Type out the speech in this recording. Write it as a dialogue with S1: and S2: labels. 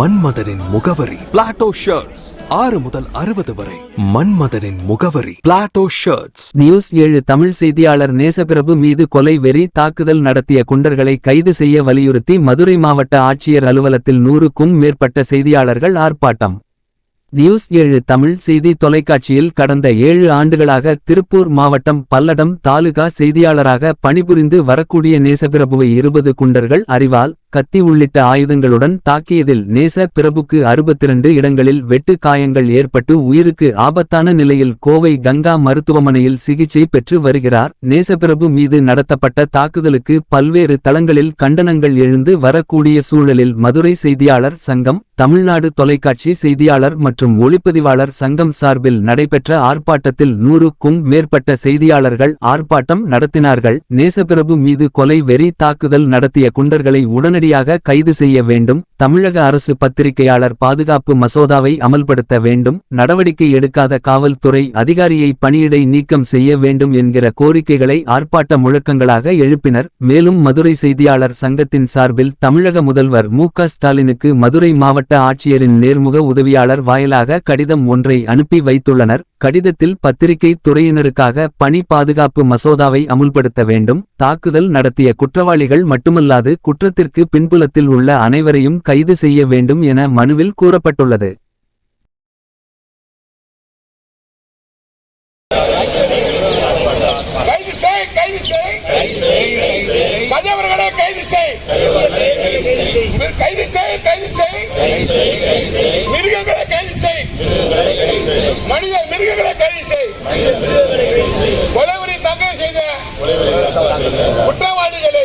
S1: மன்மதனின் முகவரி. Plato shirts ஆறு முதல் அறுபது வரை. மன்மதனின் முகவரி. பிளாட்டோ ஷர்ட்ஸ்
S2: நியூஸ் ஏழு தமிழ் செய்தியாளர் நேசப்பிரபு மீது கொலை வெறி தாக்குதல் நடத்திய குண்டர்களை கைது செய்ய வலியுறுத்தி மதுரை மாவட்ட ஆட்சியர் அலுவலத்தில் நூறுக்கும் மேற்பட்ட செய்தியாளர்கள் ஆர்ப்பாட்டம். நியூஸ் ஏழு தமிழ் செய்தி தொலைக்காட்சியில் கடந்த ஏழு ஆண்டுகளாக திருப்பூர் மாவட்டம் பல்லடம் தாலுகா செய்தியாளராக பணிபுரிந்து வரக்கூடிய நேசப்பிரபுவை இருபது குண்டர்கள் அறிவால் கத்தி உள்ளிட்ட ஆயுதங்களுடன் தாக்கியதில் நேச பிரபுக்கு அறுபத்திரண்டு இடங்களில் வெட்டு காயங்கள் ஏற்பட்டு உயிருக்கு ஆபத்தான நிலையில் கோவை கங்கா மருத்துவமனையில் சிகிச்சை பெற்று வருகிறார். நேசப்பிரபு மீது நடத்தப்பட்ட தாக்குதலுக்கு பல்வேறு தளங்களில் கண்டனங்கள் எழுந்து வரக்கூடிய சூழலில் மதுரை செய்தியாளர் சங்கம் தமிழ்நாடு தொலைக்காட்சி செய்தியாளர் மற்றும் ஒளிப்பதிவாளர் சங்கம் சார்பில் நடைபெற்ற ஆர்ப்பாட்டத்தில் நூறுக்கும் மேற்பட்ட செய்தியாளர்கள் ஆர்ப்பாட்டம் நடத்தினார்கள். நேசப்பிரபு மீது கொலை வெறி தாக்குதல் நடத்திய குண்டர்களை உடனடியாக கைது செய்ய வேண்டும். தமிழக அரசு பத்திரிகையாளர் பாதுகாப்பு மசோதாவை அமல்படுத்த வேண்டும். நடவடிக்கை எடுக்காத காவல்துறை அதிகாரியை பணியிடை நீக்கம் செய்ய வேண்டும் என்கிற கோரிக்கைகளை ஆர்ப்பாட்ட முழக்கங்களாக எழுப்பினர். மேலும் மதுரை செய்தியாளர் சங்கத்தின் சார்பில் தமிழக முதல்வர் மு க ஸ்டாலினுக்கு மதுரை மாவட்ட ஆட்சியரின் நேர்முக உதவியாளர் வாயிலாக கடிதம் ஒன்றை அனுப்பி வைத்துள்ளனர். கடிதத்தில் பத்திரிகை துறையினருக்காக பணி பாதுகாப்பு மசோதாவை அமுல்படுத்த வேண்டும். தாக்குதல் நடத்திய குற்றவாளிகள் மட்டுமல்லாது குற்றத்திற்கு பின்புலத்தில் உள்ள அனைவரையும் கைது செய்ய வேண்டும் என மனுவில் கூறப்பட்டுள்ளது.
S3: கைது செய் கைது செய். மிருகங்களை கைது செய். மனித மிருகங்களை கைது செய். கொலைவரி தங்க செய்த குற்றவாளிகளை